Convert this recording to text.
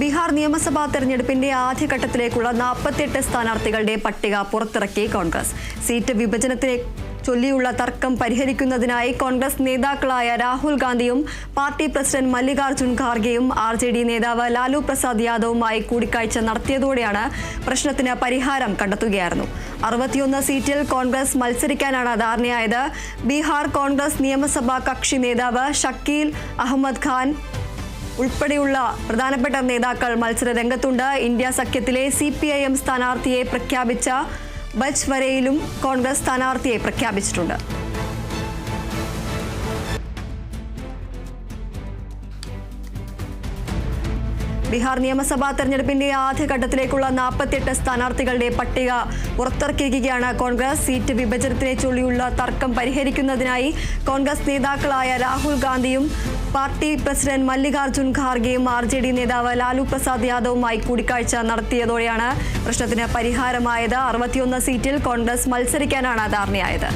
ബീഹാർ നിയമസഭാ തെരഞ്ഞെടുപ്പിന്റെ ആദ്യഘട്ടത്തിലേക്കുള്ള നാൽപ്പത്തിയെട്ട് സ്ഥാനാർത്ഥികളുടെ പട്ടിക പുറത്തിറക്കി കോൺഗ്രസ്. സീറ്റ് വിഭജനത്തിലെ ചൊല്ലിയുള്ള തർക്കം പരിഹരിക്കുന്നതിനായി കോൺഗ്രസ് നേതാക്കളായ രാഹുൽ ഗാന്ധിയും പാർട്ടി പ്രസിഡന്റ് മല്ലികാർജുൻ ഖാർഗെയും ആർ ജെ ഡി നേതാവ് ലാലു പ്രസാദ് യാദവുമായി കൂടിക്കാഴ്ച നടത്തിയതോടെയാണ് പ്രശ്നത്തിന് പരിഹാരം കണ്ടെത്തുകയായിരുന്നു. അറുപത്തിയൊന്ന് സീറ്റിൽ കോൺഗ്രസ് മത്സരിക്കാനാണ് ധാരണയായത്. ബീഹാർ കോൺഗ്രസ് നിയമസഭാ കക്ഷി നേതാവ് ഷക്കീൽ അഹമ്മദ് ഖാൻ ഉൾപ്പെടെയുള്ള പ്രധാനപ്പെട്ട നേതാക്കൾ മത്സര രംഗത്തുണ്ട് ഇന്ത്യ സഖ്യത്തിലെ സി പി ഐ എം സ്ഥാനാർത്ഥിയെ പ്രഖ്യാപിച്ച ബജ്വരയിലും വരയിലും കോൺഗ്രസ് സ്ഥാനാർത്ഥിയെ പ്രഖ്യാപിച്ചിട്ടുണ്ട്. ബീഹാർ നിയമസഭാ തെരഞ്ഞെടുപ്പിന്റെ ആദ്യഘട്ടത്തിലേക്കുള്ള നാൽപ്പത്തിയെട്ട് സ്ഥാനാർത്ഥികളുടെ പട്ടിക പുറത്തിറക്കിയിരിക്കുകയാണ് കോൺഗ്രസ്. സീറ്റ് വിഭജനത്തിനെ ചൊല്ലിയുള്ള തർക്കം പരിഹരിക്കുന്നതിനായി കോൺഗ്രസ് നേതാക്കളായ രാഹുൽ ഗാന്ധിയും പാർട്ടി പ്രസിഡന്റ് മല്ലികാർജുൻ ഖാർഗെയും ആർ ജെ ഡി നേതാവ് ലാലു പ്രസാദ് യാദവുമായി കൂടിക്കാഴ്ച നടത്തിയതോടെയാണ് പ്രശ്നത്തിന് പരിഹാരമായത്. അറുപത്തിയൊന്ന് സീറ്റിൽ കോൺഗ്രസ് മത്സരിക്കാനാണ് ധാരണയായത്.